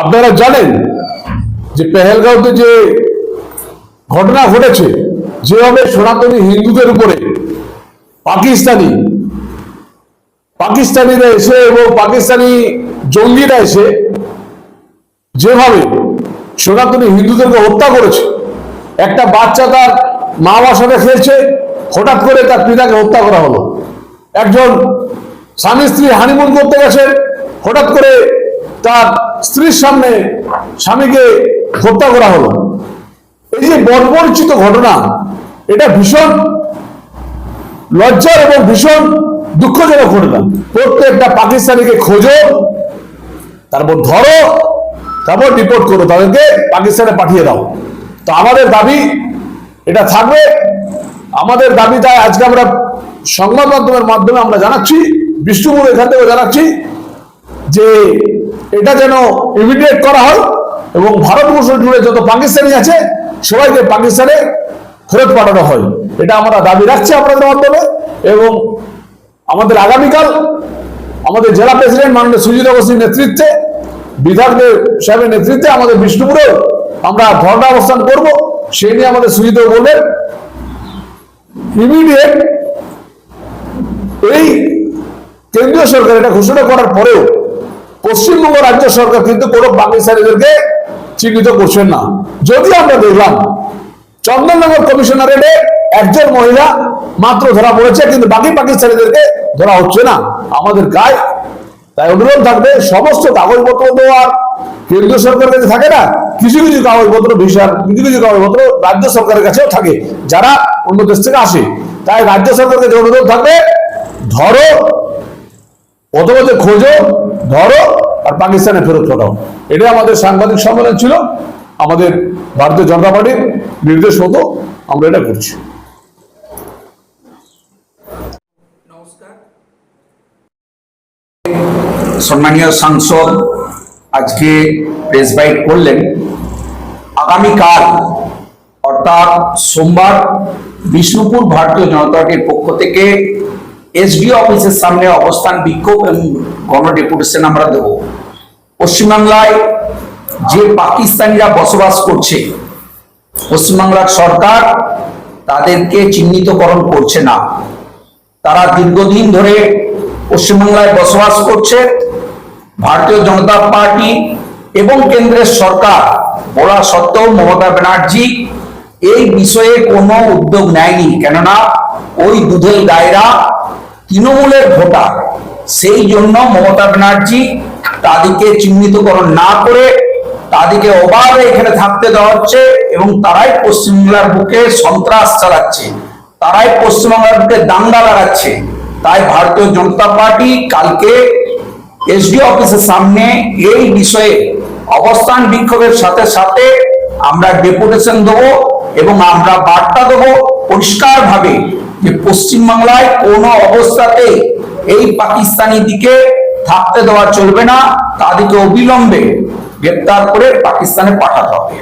আপনারা জানেন যে পেহেলগাঁওতে যে ঘটনা ঘটেছে, যেভাবে সনাতনী হিন্দুদের উপরে পাকিস্তানি, পাকিস্তানিরা এসে এবং পাকিস্তানি জঙ্গিরা এসে যেভাবে সনাতনী হিন্দুদেরকে হত্যা করেছে, একটা বাচ্চা তার মা বাবার সাথে খেলছে, হঠাৎ করে তার পিতাকে হত্যা করা হলো। একজন স্বামী স্ত্রী হানিমুন করতে গেছে হঠাৎ করে তার স্ত্রীর সামনে স্বামীকে হত্যা করা হলো। এই যে বর্বরচিত ঘটনা, এটা ভীষণ লজ্জার এবং ভীষণ দুঃখজনক ঘটনা। প্রত্যেকটা পাকিস্তানিকে খোঁজো, তারপর ধরো, তারপর রিপোর্ট করো, তাদেরকে পাকিস্তানে পাঠিয়ে দাও। তো আমাদের দাবি এটা থাকবে। আমাদের দাবি তাই আজকে আমরা সংবাদ মাধ্যমের মাধ্যমে আমরা জানাচ্ছি, বিষ্ণুপুর এখান থেকে জানাচ্ছি যে এটা যেন ইমিডিয়েট করা হয় এবং ভারতবর্ষ জুড়ে যত পাকিস্তানি আছে, সবাইকে পাকিস্তানে ফেরত পাঠানো হয়। এটা আমরা দাবি রাখছি আপনাদের মাধ্যমে এবং আমাদের আগামীকাল আমাদের জেলা প্রেসিডেন্ট মাননীয় সুজিত অবস্থির নেতৃত্বে, বিধায়ক সাহেবের নেতৃত্বে আমাদের বিষ্ণুপুরে আমরা ধর্ণা অবস্থান করব। সেই নিয়ে আমাদের সুজিত বলবেন ইমিডিয়েট এই কেন্দ্রীয় সরকার এটা ঘোষণা করার পরেও পশ্চিমবঙ্গ রাজ্য সরকার কিন্তু কোনো পাকিস্তানিদেরকে চিহ্নিত করছেন না। যদি আমরা দেখলাম, চন্দননগর কমিশনারেটে একজন মহিলা মাত্র ধরা পড়েছে, কিন্তু বাকি পাকিস্তানিদেরকে ধরা হচ্ছে না। আমাদের গায়ে তাই অনুরোধ থাকবে, সমস্ত কাগজপত্র তো আর কেন্দ্রীয় সরকারের কাছে থাকে না, কিছু কিছু কাগজপত্র, ভিসার কিছু কিছু কাগজপত্র রাজ্য সরকারের কাছেও থাকে, যারা অন্য দেশ থেকে আসে। তাই রাজ্য সরকারের কাছে অনুরোধ থাকবে, ধরো অথবা খোঁজো, ধরো, আর পাকিস্তানে ফেরত পাঠাও। এটাই আমাদের সাংবাদিক সম্মেলন ছিল। আমাদের ভারতীয় জনতা পার্টির নির্দেশ মতো আমরা এটা করছি। সম্মানীয় সাংসদ, আজকে প্রেস বাইট করলেন। আগামীকাল, অর্থাৎ সোমবার, বিষ্ণুপুর ভারতীয় জনতা পার্টির পক্ষ থেকে এসডিও অফিসের সামনে অবস্থান, বিক্ষোভ এবং গণডেপুটেশন আমরা দেব। পশ্চিমবাংলায় যে পাকিস্তানিরা বসবাস করছে, পশ্চিমবাংলার সরকার তাদেরকে চিহ্নিতকরণ করছে না। তারা দীর্ঘদিন ধরে পশ্চিমবাংলায় বসবাস করছে। ভারতীয় জনতা পার্টি এবং কেন্দ্রের সরকার, বলা সত্ত্বেও মমতা ব্যানার্জি এই বিষয়ে কোনো উদ্যোগ নেয়নি। কেননা ওই দুধেল গায়রা তৃণমূলের ভোটার, সেই জন্য মমতা ব্যানার্জি তাদেরকে চিহ্নিতকরণ না করে তাদেরকে অবাধে এখানে থাকতে দেওয়া হচ্ছে এবং তারাই পশ্চিমবাংলার বুকে সন্ত্রাস চালাচ্ছে, তারাই পশ্চিমবাংলার বুকে দাঙ্গা লাগাচ্ছে। তাই ভারতীয় জনতা পার্টি কালকে এসডি অফিসের সামনে এই বিষয়ে অবস্থান বিক্ষোভের সাথে সাথে আমরা ডেপুটেশন দেবো এবং আমরা বার্তা দেবো পরিষ্কার ভাবে যে পশ্চিমবাংলায় কোনো অবস্থাতে এই পাকিস্তানি দিকে থাকতে দেওয়া চলবে না তাদেরকে অবিলম্বে গ্রেপ্তার করে পাকিস্তানে পাঠাতে হবে।